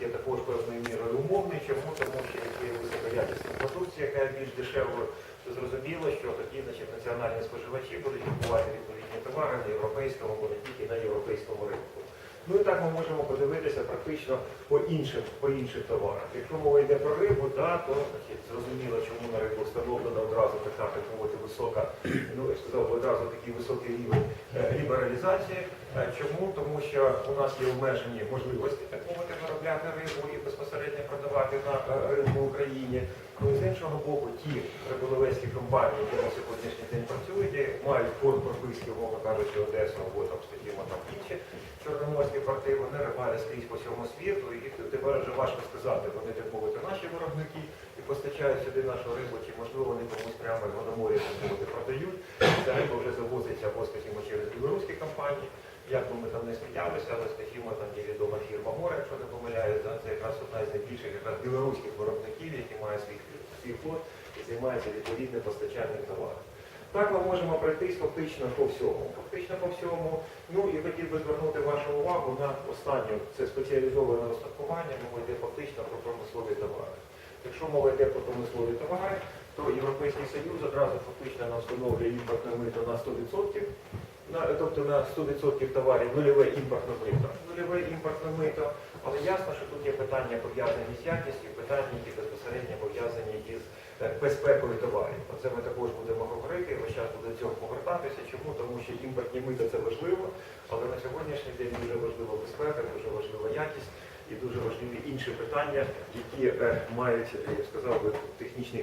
є також певною мірою умовний. Чому? Тому що як є високоякісна продукція, яка більш дешевою, то зрозуміло, що тоді значить, національні споживачі будуть купувати відповідні товари на європейському або не тільки на європейському ринку. Ну і так ми можемо подивитися практично по інших, по інших товарах. Якщо мова йде про рибу, да, то зрозуміло, чому на рибу встановлена одразу така так мовити висока, ну я сказав одразу такий високий рівень е, лібералізації. Е, Чому? Тому що у нас є обмежені можливості так мовити виробляти рибу і безпосередньо продавати на е, ринку Україні. Ну з іншого боку, ті риболовецькі компанії, які на сьогоднішній день працюють, мають порт прописки, умовно кажучи, Одесу або там, там інші чорноморські порти, вони рибалять скрізь по всьому світу, і тепер вже важко сказати, вони так наші виробники і постачають сюди нашу рибу, чи можливо вони комусь прямо з Водоморя так продають. Ця риба вже завозиться або, скажімо, через білоруські компанії. Як би ми там не сміялися, але скажімо, там є відома фірма Море, якщо не помиляюсь, да, це якраз одна з найбільших якраз білоруських виробників, які має свій, флот і займається відповідним постачанням товарів. Так ми можемо пройтись фактично по всьому. Фактично по всьому. Ну і хотів би звернути увагу на останню, це спеціалізоване устаткування, мова йде фактично про промислові товари. Якщо мова йде про промислові товари, то Європейський Союз одразу фактично нам встановлює імпортне мито на 100%, на, тобто на 100% товарів нульове імпортне мито. Нульове імпортне мито, але ясно, що тут є питання пов'язані з якістю, питання, які безпосередньо пов'язані із е, безпекою товарів. Про це ми також будемо говорити, і весь час буде до цього повертатися. Чому? Тому що імпортні мита це важливо, але на сьогоднішній день дуже важлива безпека, дуже важлива якість і дуже важливі інші питання, які е, мають, я б сказав технічний